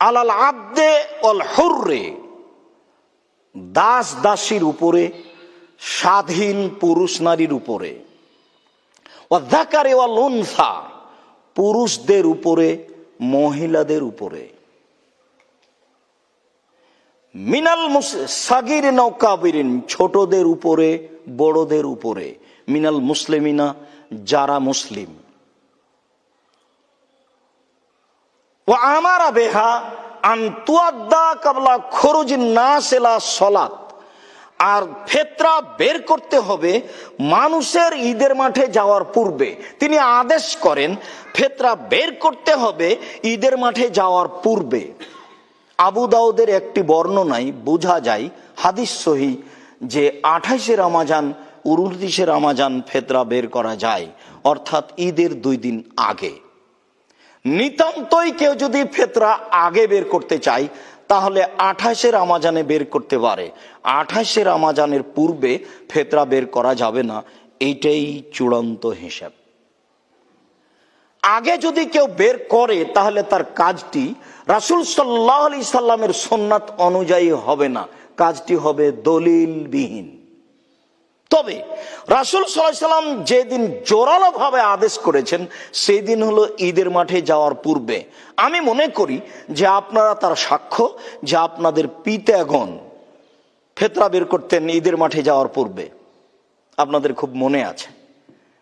আলাল আব্দে অল হুররে। দাস দাসীর উপরে, স্বাধীন পুরুষ নারীর উপরে। অধ্যাকারে ওয়াল উনসা, পুরুষদের উপরে, মহিলাদের উপরে। মিনাল সাগির নৌকাবিরিন ছোটদের উপরে, বড়দের উপরে। মিনাল মুসলিমিনা, যারা মুসলিম। ও আমারা বেহা আন্তুয়াদ্দা কাবলা খরুজিন না সেলা সলাত। আর ফেতরা বের করতে হবে মানুষের ঈদের মাঠে যাওয়ার পূর্বে। তিনি আদেশ করেন, ফেতরা বের করতে হবে ঈদের মাঠে যাওয়ার পূর্বে। আবু দাউদের একটি বর্ণনায় বোঝা যায়, হাদিস সহি, যে আঠাইশে রামাজান, উনত্রিশে রামাজান ফেতরা বের করা যায়, অর্থাৎ ঈদের দুই দিন আগে। নিতান্তই কেউ যদি ফেতরা আগে বের করতে চায়, তাহলে আঠাশের আমাজানে বের করতে পারে। আঠাশের আমাজানের পূর্বে ফেতরা বের করা যাবে না, এইটাই চূড়ান্ত হিসাব। আগে যদি কেউ বের করে, তাহলে তার কাজটি রাসুল সাল্লাহ আলি সাল্লামের সোননাথ অনুযায়ী হবে না। কাজটি হবে দলিলবিহীন। তবে রাসুল সাল্লাম যেদিন জোরালো ভাবে আদেশ করেছেন সেই দিন হলো ঈদের মাঠে যাওয়ার পূর্বে। আমি মনে করি যে আপনারা তার সাক্ষ্য যে আপনাদের পিতাগণ ফেতরা বের করতেন ঈদের মাঠে যাওয়ার পূর্বে। আপনাদের খুব মনে আছে।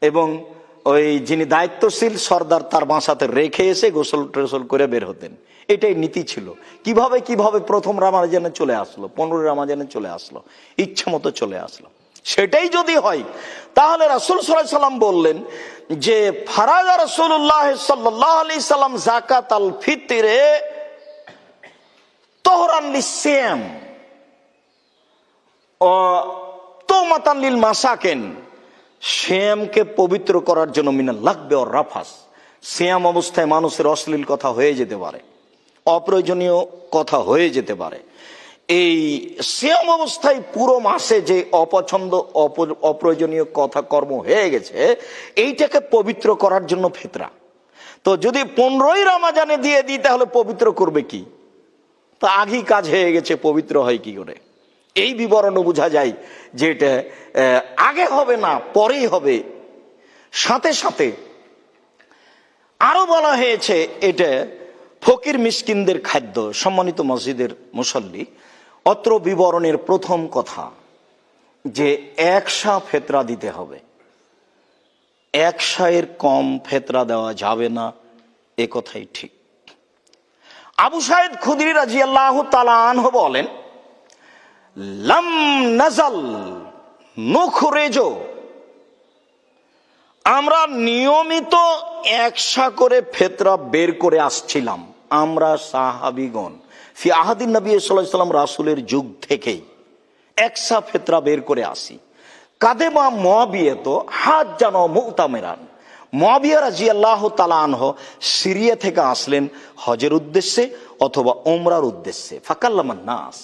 এবং ওই যিনি দায়িত্বশীল সর্দার তার বাসাতে রেখে এসে গোসল টোসল করে বের হতেন। এটাই নীতি ছিল। কীভাবে কীভাবে প্রথম রামাজানে চলে আসলো পনেরো রামাজানে চলে আসলো ইচ্ছা মতো চলে আসলো। সেটাই যদি হয়, তাহলে রাসুল সাল্লাম বললেন যে, ফারাজা রসুল্লাহ সাল্লাহ আলি সাল্লাম জাকাত আল ফিতরে মাসাকেন পবিত্র করার জন্য লাগবে রাফাস। অবস্থায় মানুষের অশ্লীল কথা হয়ে যেতে পারে, অপ্রয়োজনীয় কথা হয়ে যেতে পারে। এই সেম অবস্থায় পুরো মাসে যে অপছন্দ, অপ- অপ্রয়োজনীয় কথা কর্ম হয়ে গেছে, এইটাকে পবিত্র করার জন্য ফেতরা। তো যদি পনেরোই রামাজানে দিয়ে দিই, তাহলে পবিত্র করবে কি? তো আগেই কাজ হয়ে গেছে, পবিত্র হয় কি করে? এই বিবরণও বোঝা যায় যে এটা আগে হবে না, পরেই হবে। সাথে সাথে আরও বলা হয়েছে, এটা ফকির মিসকিনদের খাদ্য, সম্মানিত মসজিদের মুসল্লি অত্র বিবরণের প্রথম কথা যে একশা ফেতরা দিতে হবে। একশায়ের কম ফেতরা দেওয়া যাবে না, এ কথাই ঠিক। আবু সাইদ খুদরি রাজি আল্লাহ তালাহ বলেন, লাম নাজাল নুখরেজো। আমরা নিয়মিত একসা করে ফেতরা বের করে আসছিলাম। আমরা সাহাবিগণ। ফি আহাদিন নবী সাল্লাম রাসুলের যুগ থেকেই একসা ফেতরা বের করে আসি। কাদেমা মবিয়ে তো হাত যেন মুতামেরান। মবিয়া রাজি আল্লাহ তালানহ সিরিয়া থেকে আসলেন হজের উদ্দেশ্যে অথবা ওমরার উদ্দেশ্যে। ফাকাল্লামান নাস।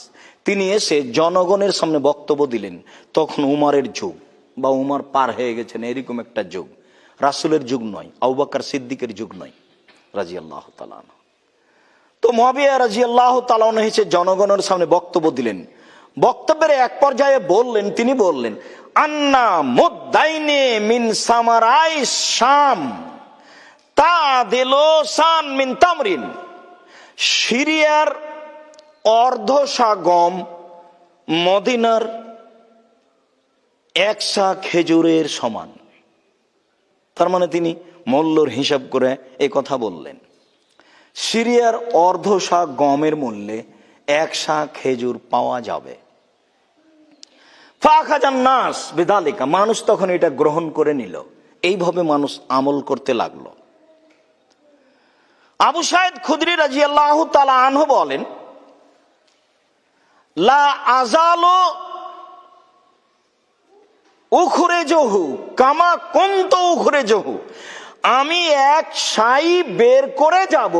তিনি এসে জনগণের সামনে বক্তব্য দিলেন, তখন উমারের যুগ বা উমার পার হয়ে গেছেন, এরকম একটা যুগ। রাসুলের যুগ নয় আউবাকার সিদ্দিকের যুগ নয়। রাজি আল্লাহ তালানহ তো মহাবিয়া রাজি আল্লাহ তালান এসে জনগণের সামনে বক্তব্য দিলেন। বক্তব্যের এক পর্যায়ে বললেন, তিনি বললেন, আন্না মুদাইনে মিন সামারাই শাম, তা দিল সান মিন তামরিন, সিরিয়ার অর্ধশা গম মদিনার একশা খেজুরের সমান। তার মানে তিনি মল্লর হিসাব করে এই কথা বললেন। সিরিয়ার অর্ধশা গমের মূল্যে একশা খেজুর পাওয়া যাবে। নাস বেদালিকা, মানুষ তখন এটা গ্রহণ করে নিল। এইভাবে মানুষ আমল করতে লাগল। আবু সাহেদ খুদরি রাজি আল্লাহ আনহ বলেন, লা উখরে জহু কামা কন্ত উখরে জহু আমি এক সাই বের করে যাব,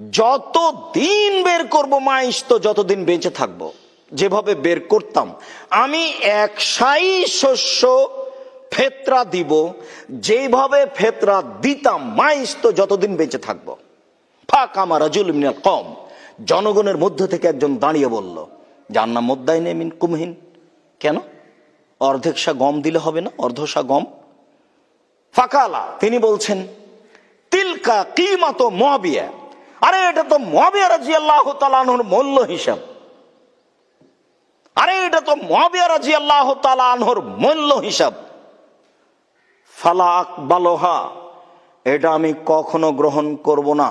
যত দিন বের করব মাইস তো যতদিন বেঁচে থাকব। যেভাবে বের করতাম, আমি এক সাই শস্য ফেতরা দিব যেভাবে ফেতরা দিতাম মাইস তো যতদিন বেঁচে থাকব। ফাঁক আমার রাজুল কম জনগণের মধ্য থেকে একজন দাঁড়িয়ে বলল যার নাম মোদ্দাই নেমিন কুমহিন? কেন? অর্ধেক সা গম দিলে হবে না অর্ধসা গম ফাকালা, তিনি বলছেন, তিলকা কিমাতো মহাবিয়া আরে, এটা তো মহাবিয়া রাজি আল্লাহ মূল্য হিসাব। আরে, এটা তো মহাবিয়া রাজি আল্লাহ তালানোর মূল্য হিসাব। ফালা আকবালোহা, এটা আমি কখনো গ্রহণ করব না।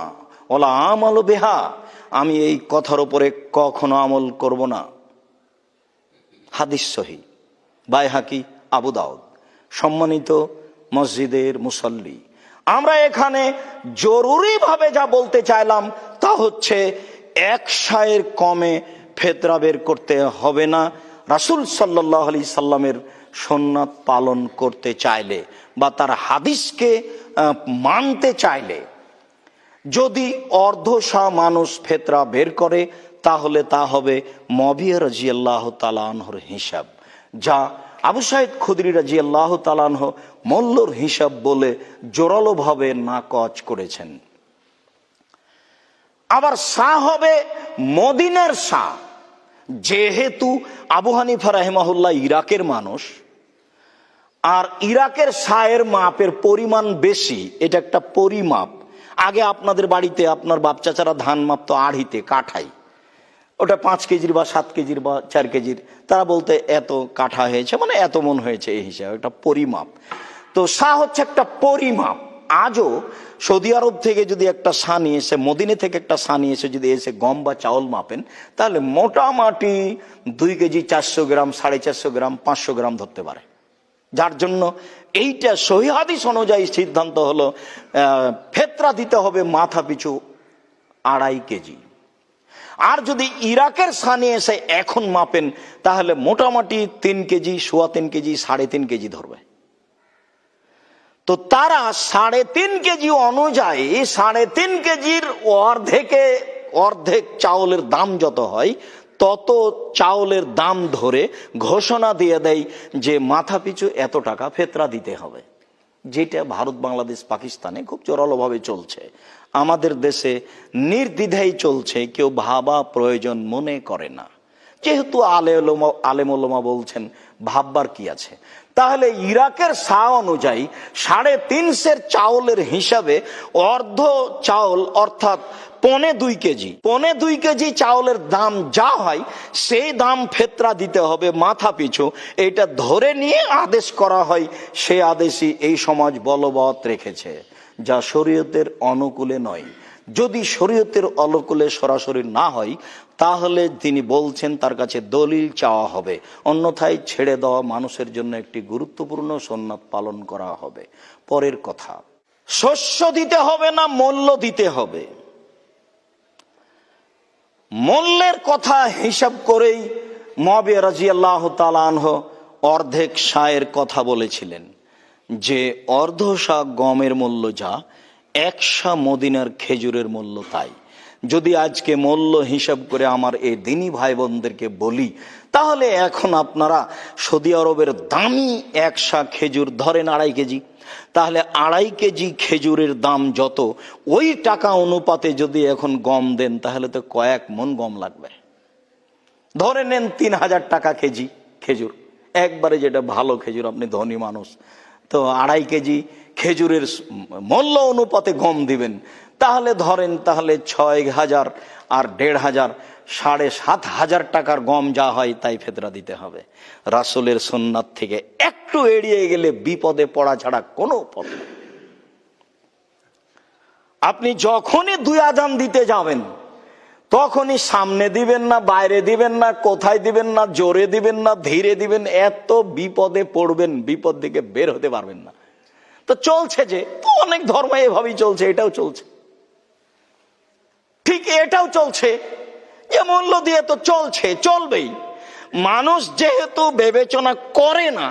ওলা আমল বেহা, আমি এই কথার উপরে কখনো আমল করব না। হাদিস সহি। বাইহাকি আবু দাউদ। সম্মানিত মসজিদের মুসল্লি। আমরা এখানে জরুরিভাবে যা বলতে চাইলাম তা হচ্ছে, এক সায়ের কমে ফেতরা বের করতে হবে না। রাসুল সাল্লাহ আলি সাল্লামের সন্ন্যাত পালন করতে চাইলে বা তার হাদিসকে মানতে চাইলে যদি অর্ধশা মানুষ ফেতরা বের করে, তাহলে তা হবে মবিয়া রাজি আল্লাহ তালানহর হিসাব, যা আবু সাহেদ খুদরি রাজি আল্লাহ তালানহ মল্লর হিসাব বলে জোরালোভাবে নাকচ করেছেন। আবার শাহ হবে মদিনার শাহ। যেহেতু আবু হানিফা রাহেমাহুল্লাহ ইরাকের মানুষ, আর ইরাকের সায়ের মাপের পরিমাণ বেশি, এটা একটা পরিমাপ। আগে আপনাদের বাড়িতে আপনার বাপ চাচারা ধান মাপতো আড়িতে, কাঠাই। ওটা পাঁচ কেজির বা সাত কেজির বা চার কেজির, তারা বলতে এত কাঠা হয়েছে মানে এত মন হয়েছে এই হিসাবে, একটা পরিমাপ। তো সা হচ্ছে একটা পরিমাপ। আজও সৌদি আরব থেকে যদি একটা সা নিয়ে এসে, মদিনে থেকে একটা সা নিয়ে এসে যদি এসে গম বা চাউল মাপেন, তাহলে মোটামুটি দুই কেজি চারশো গ্রাম, সাড়ে চারশো গ্রাম, পাঁচশো গ্রাম ধরতে পারে। যার জন্য এইটা সহিহাদিস অনুযায়ী সিদ্ধান্ত হলো ফেতরা দিতে হবে মাথা পিছু আড়াই কেজি। আর যদি ইরাকের স্থানে এসে এখন মাপেন, তাহলে মোটামুটি তিন কেজি, সোয়া তিন কেজি, সাড়ে তিন কেজি ধরবে। তো তারা সাড়ে তিন কেজি অনুযায়ী, সাড়ে তিন কেজির অর্ধেকে, অর্ধেক চাউলের দাম যত হয়, তত চাউলের দাম ধরে ঘোষণা দিয়ে দেয় যে মাথা পিছু এত টাকা ফেতরা দিতে হবে। যেটা ভারত, বাংলাদেশ, পাকিস্তানে খুব জোরালোভাবে চলছে। আমাদের দেশে নির্দ্বিধাই চলছে, কেউ ভাবা প্রয়োজন মনে করে না। যেহেতু আলে আলেমা বলছেন, ভাববার কি আছে? তাহলে ইরাকের সা অনুযায়ী সাড়ে তিনশের চাউলের হিসাবে অর্ধ চাউল, অর্থাৎ পনে দুই কেজি, পনে দুই কেজি চাউলের দাম যা হয়, সেই দাম ফেতরা দিতে হবে মাথা পিছু। এটা ধরে নিয়ে আদেশ করা হয়, সে আদেশই এই সমাজ বলবৎ রেখেছে। যা শরীয়তের অনুকূলে নয়। যদি শরীয়তের অনুকূলে সরাসরি না হয়, তাহলে তিনি বলছেন তার কাছে দলিল চাওয়া হবে। অন্যথায় ছেড়ে দেওয়া মানুষের জন্য একটি গুরুত্বপূর্ণ সন্ন্যাত পালন করা হবে। পরের কথা, শস্য দিতে হবে না মূল্য দিতে হবে। মূল্যের কথা হিসাব করেই মবে রাজি আল্লাহ তালানহ অর্ধেক সায়ের কথা বলেছিলেন। যে অর্ধ সা গমের মূল্য যা, একশা মদিনার খেজুরের মূল্য তাই। যদি আজকে মূল্য হিসাব করে আমার এই দিনী ভাই বোনদেরকে বলি, তাহলে এখন আপনারা সৌদি আরবের দামি একশা খেজুর ধরেন আড়াই কেজি। তাহলে আড়াই কেজি খেজুরের দাম যত, ওই টাকা অনুপাতে যদি এখন গম দেন, তাহলে তো কয়েক মন গম লাগবে। ধরে নেন তিন হাজার টাকা কেজি খেজুর। একবারে যেটা ভালো খেজুর, আপনি ধনী মানুষ। তো আড়াই কেজি খেজুরের মূল্য অনুপাতে গম দিবেন। তাহলে ধরেন তাহলে ছয় হাজার আর দেড় হাজার, সাড়ে সাত হাজার টাকার গম যা হয় তাই ফেতরা দিতে হবে। রাসুলের সোননাথ থেকে একটু এড়িয়ে গেলে বিপদে পড়া ছাড়া কোনো পথ আপনি যখনই দুই আজান দিতে যাবেন তখনই সামনে দিবেন না, বাইরে দিবেন না, কোথায় দিবেন না, জোরে দিবেন না, ধীরে দিবেন, এত বিপদে পড়বেন, বিপদ থেকে বের হতে পারবেন না। তো চলছে যে, তো অনেক ধর্ম এভাবেই চলছে, এটাও চলছে। ঠিক এটাও চলছে যে মূল্য দিয়ে তো চলছে, চলবেই। মানুষ যেহেতু বিবেচনা করে না,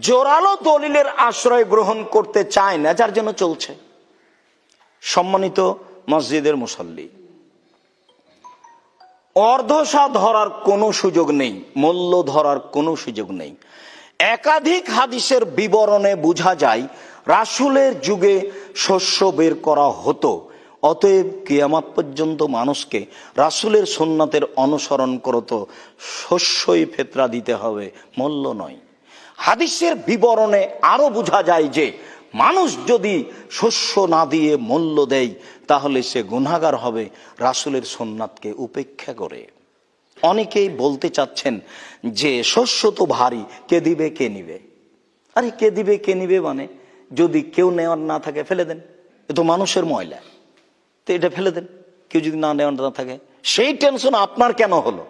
জোরালো দলিলের আশ্রয় গ্রহণ করতে চায় না, যার জন্য চলছে। সম্মানিত মসজিদের মুসল্লি অর্ধসা ধরার কোনো সুযোগ নেই, মূল্য ধরার কোনো সুযোগ নেই। একাধিক হাদিসের বিবরণে বোঝা যায়, রাসুলের যুগে শস্য বের করা হতো। অতএব কিয়ামাত পর্যন্ত মানুষকে রাসুলের সোননাথের অনুসরণ করত শস্যই ফেতরা দিতে হবে, মূল্য নয়। হাদিসের বিবরণে আরও বোঝা যায় যে মানুষ যদি শস্য না দিয়ে মূল্য দেয়, তাহলে সে গুনাগার হবে, রাসুলের সোননাথকে উপেক্ষা করে। অনেকেই বলতে চাচ্ছেন যে, শস্য তো ভারী, কে দিবে, কে নিবে? আরে, কে দিবে, কে নিবে মানে? যদি কেউ নেওয়ার না থাকে, ফেলে দেন। এ তো মানুষের ময়লা। তো এটা ফেলে দেন। কেউ যদি না নেওয়ার না থাকে, সেই টেনশন আপনার কেন হলো?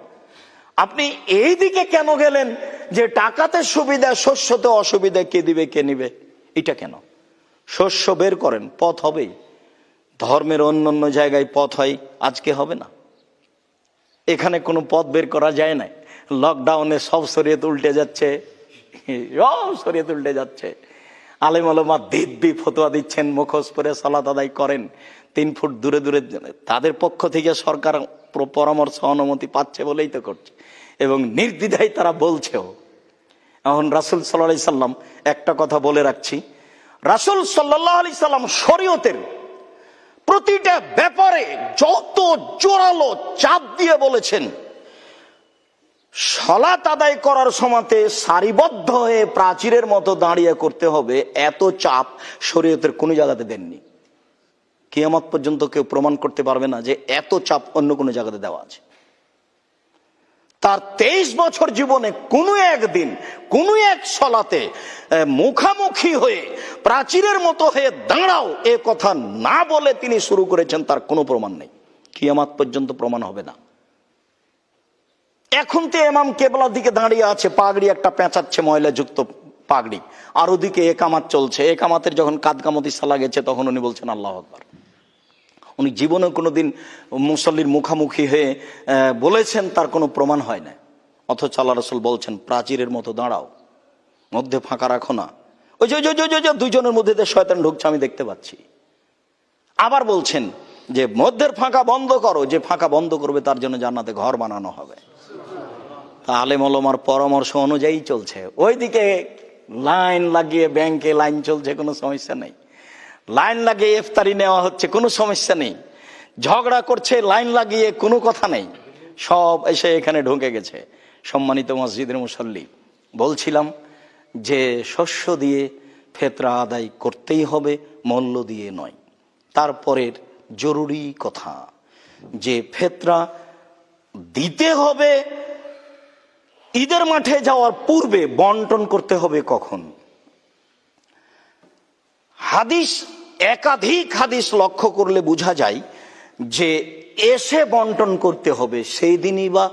আপনি এই দিকে কেন গেলেন যে, টাকাতে সুবিধা, শস্যতে অসুবিধা, কে দিবে, কে নিবে? এটা কেন? শস্য বের করেন, পথ হবেই। ধর্মের অন্য অন্য জায়গায় পথ হয়, আজকে হবে না। এখানে কোনো পথ বের করা যায় না লকডাউনে সব শরীয়ত উল্টে যাচ্ছে, সব শরীয়ত উল্টে যাচ্ছে। আলেম আলমা দিব্যি ফতোয়া দিচ্ছেন, মুখোশ পরে সালাত আদায় করেন। তিন ফুট দূরে দূরে তাদের পক্ষ থেকে সরকার পরামর্শ, অনুমতি পাচ্ছে বলেই তো করছে। এবং নির্দ্বিধায় তারা বলছেও। এখন রাসুল সাল্লাহ সাল্লাম একটা কথা বলে রাখছি। রাসুল সাল্লাহ আলি সাল্লাম শরীয়তের প্রতিটা ব্যাপারে যত জোরালো চাপ দিয়ে বলেছেন, সলাত আদায় করার সময়তে সারিবদ্ধ হয়ে প্রাচীরের মতো দাঁড়িয়ে করতে হবে, এত চাপ শরীয়তের কোনো জায়গাতে দেননি। কেয়ামত পর্যন্ত কেউ প্রমাণ করতে পারবে না যে এত চাপ অন্য কোনো জায়গাতে দেওয়া আছে। তার তেইশ বছর জীবনে কোনো একদিন, কোনো এক সলাতে মুখামুখি হয়ে, প্রাচীরের মতো হয়ে দাঁড়াও, এ কথা না বলে তিনি শুরু করেছেন, তার কোনো প্রমাণ নেই। কিয়ামাত পর্যন্ত প্রমাণ হবে না। এখন তো এমাম কেবলার দিকে দাঁড়িয়ে আছে, পাগড়ি একটা পেঁচাচ্ছে ময়লা যুক্ত পাগড়ি। আর ওদিকে একামাত চলছে একামাতের যখন কাদকামতি সালা গেছে, তখন উনি বলছেন, আল্লাহ আকবার। উনি জীবনে কোনোদিন মুসল্লির মুখামুখি হয়ে বলেছেন তার কোনো প্রমাণ হয় না অথচ আল্লাহ রসুল বলছেন, প্রাচীরের মতো দাঁড়াও, মধ্যে ফাঁকা রাখো না। ওই যে দুইজনের মধ্যে শয়তান ঢুকছে, আমি দেখতে পাচ্ছি। আবার বলছেন যে, মধ্যের ফাঁকা বন্ধ করো, যে ফাঁকা বন্ধ করবে তার জন্য জান্নাতে ঘর বানানো হবে। আলেম ওলমার পরামর্শ অনুযায়ী চলছে। ওইদিকে লাইন লাগিয়ে ব্যাংকে লাইন চলছে, কোনো সমস্যা নেই। লাইন লাগিয়ে ইফতারি নেওয়া হচ্ছে, কোনো সমস্যা নেই। ঝগড়া করছে, লাইন লাগিয়ে কোনো কথা নেই। সব এসে এখানে ঢুকে গেছে। সম্মানিত মসজিদের মুসল্লি, বলছিলাম যে শস্য দিয়ে ফেতরা আদায় করতেই হবে, মল্ল দিয়ে নয়। তারপরের জরুরি কথা, যে ফেতরা দিতে হবে, ঈদের মাঠে যাওয়ার পূর্বে বন্টন করতে হবে কখন? হাদিস একাধিক হাদিস লক্ষ্য করলে বোঝা যায় যে এসে বন্টন করতে হবে সেই দিনই বা